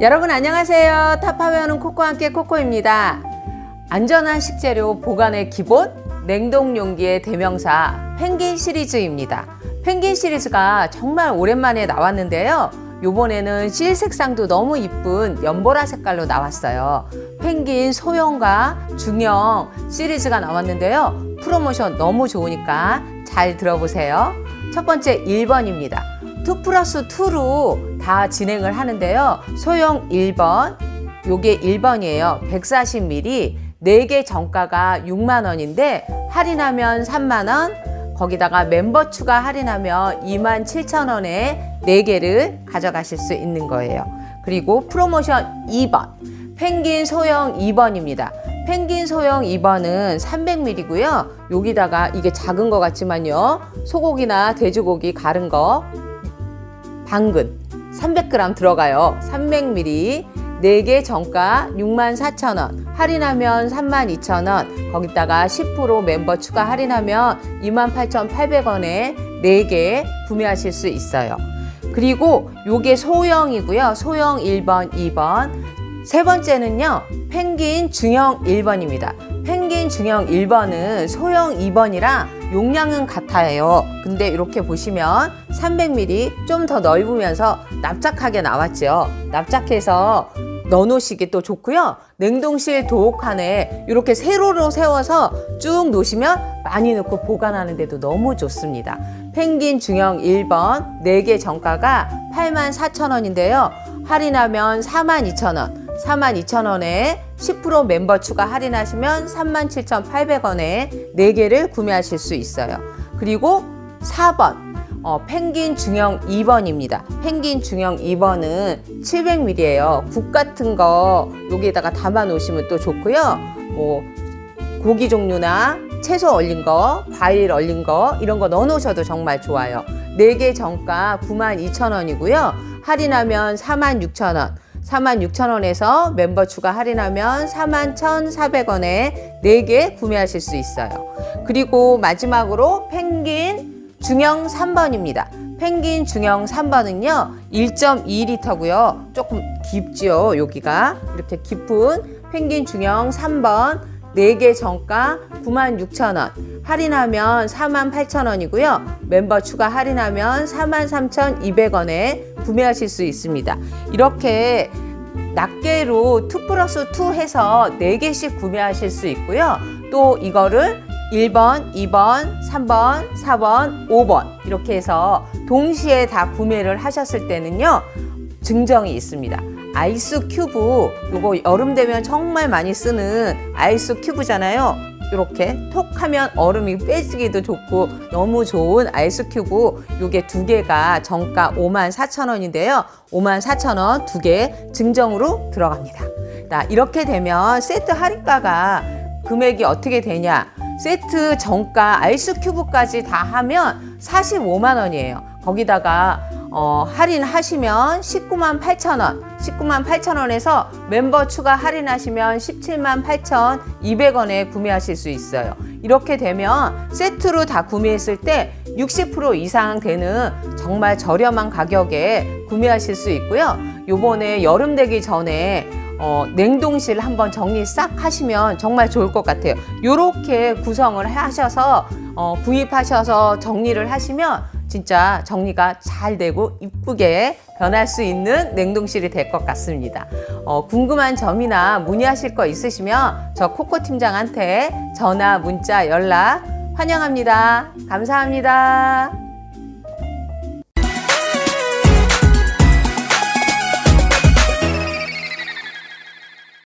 여러분 안녕하세요. 타파웨어는 코코와 함께 코코입니다. 안전한 식재료 보관의 기본 냉동 용기의 대명사 펭귄 시리즈입니다. 펭귄 시리즈가 정말 오랜만에 나왔는데요. 요번에는 실 색상도 너무 이쁜 연보라 색깔로 나왔어요. 펭귄 소형과 중형 시리즈가 나왔는데요. 프로모션 너무 좋으니까 잘 들어보세요. 첫 번째 1번입니다. 2 플러스 2로 다 진행을 하는데요. 소형 1번, 요게 1번이에요. 140ml, 4개 정가가 6만 원인데 할인하면 3만 원, 거기다가 멤버 추가 할인하면 2만 7천 원에 4개를 가져가실 수 있는 거예요. 그리고 프로모션 2번, 펭귄 소형 2번입니다. 펭귄 소형 2번은 300ml고요. 여기다가 이게 작은 것 같지만요. 소고기나 돼지고기 가른 거 당근 300g 들어가요. 300ml 4개 정가 64,000원 할인하면 32,000원 거기다가 10% 멤버 추가 할인하면 28,800원에 4개 구매하실 수 있어요. 그리고 요게 소형이고요. 소형 1번, 2번 세 번째는요. 펭귄 중형 1번입니다. 펭귄 중형 1번은 소형 2번이랑 용량은 같아요. 근데 이렇게 보시면 300ml 좀 더 넓으면서 납작하게 나왔죠. 납작해서 넣어놓으시기 또 좋고요. 냉동실 도옥칸에 이렇게 세로로 세워서 쭉 놓으시면 많이 넣고 보관하는 데도 너무 좋습니다. 펭귄 중형 1번 4개 정가가 84,000원인데요. 할인하면 42,000원. 42,000원에 10% 멤버 추가 할인하시면 37,800원에 4개를 구매하실 수 있어요. 그리고 4번 어, 펭귄 중형 2번입니다. 펭귄 중형 2번은 700ml예요. 국 같은 거 여기에다가 담아 놓으시면 또 좋고요. 뭐 고기 종류나 채소 얼린 거, 과일 얼린 거 이런 거 넣어 놓으셔도 정말 좋아요. 4개 정가 92,000원이고요. 할인하면 46,000원. 46,000원에서 멤버 추가 할인하면 41,400원에 4개 구매하실 수 있어요. 그리고 마지막으로 펭귄 중형 3번입니다. 펭귄 중형 3번은요, 1.2리터고요. 조금 깊지요, 여기가. 이렇게 깊은 펭귄 중형 3번 4개 정가 96,000원. 할인하면 48,000원이고요. 멤버 추가 할인하면 43,200원에 구매하실 수 있습니다. 이렇게 낱개로 2 플러스 2 해서 4개씩 구매하실 수 있고요. 또 이거를 1번, 2번, 3번, 4번, 5번 이렇게 해서 동시에 다 구매를 하셨을 때는요. 증정이 있습니다. 아이스 큐브 요거 여름 되면 정말 많이 쓰는 아이스 큐브잖아요. 이렇게 톡 하면 얼음이 빼지기도 좋고 너무 좋은 아이스 큐브 요게 두 개가 정가 5만 4천 원인데요. 5만 4천 원두 개 증정으로 들어갑니다. 자, 이렇게 되면 세트 할인가가 금액이 어떻게 되냐? 세트 정가 아이스 큐브까지 다 하면 45만 원이에요. 거기다가 어, 할인하시면 19만 8천 원, 19만 8천 원에서 멤버 추가 할인하시면 17만 8천 200원에 구매하실 수 있어요. 이렇게 되면 세트로 다 구매했을 때 60% 이상 되는 정말 저렴한 가격에 구매하실 수 있고요. 요번에 여름 되기 전에 어, 냉동실 한번 정리 싹 하시면 정말 좋을 것 같아요. 요렇게 구성을 하셔서 어, 구입하셔서 정리를 하시면 진짜 정리가 잘 되고 이쁘게 변할 수 있는 냉동실이 될 것 같습니다. 어, 궁금한 점이나 문의하실 거 있으시면 저 코코 팀장한테 전화, 문자, 연락 환영합니다. 감사합니다.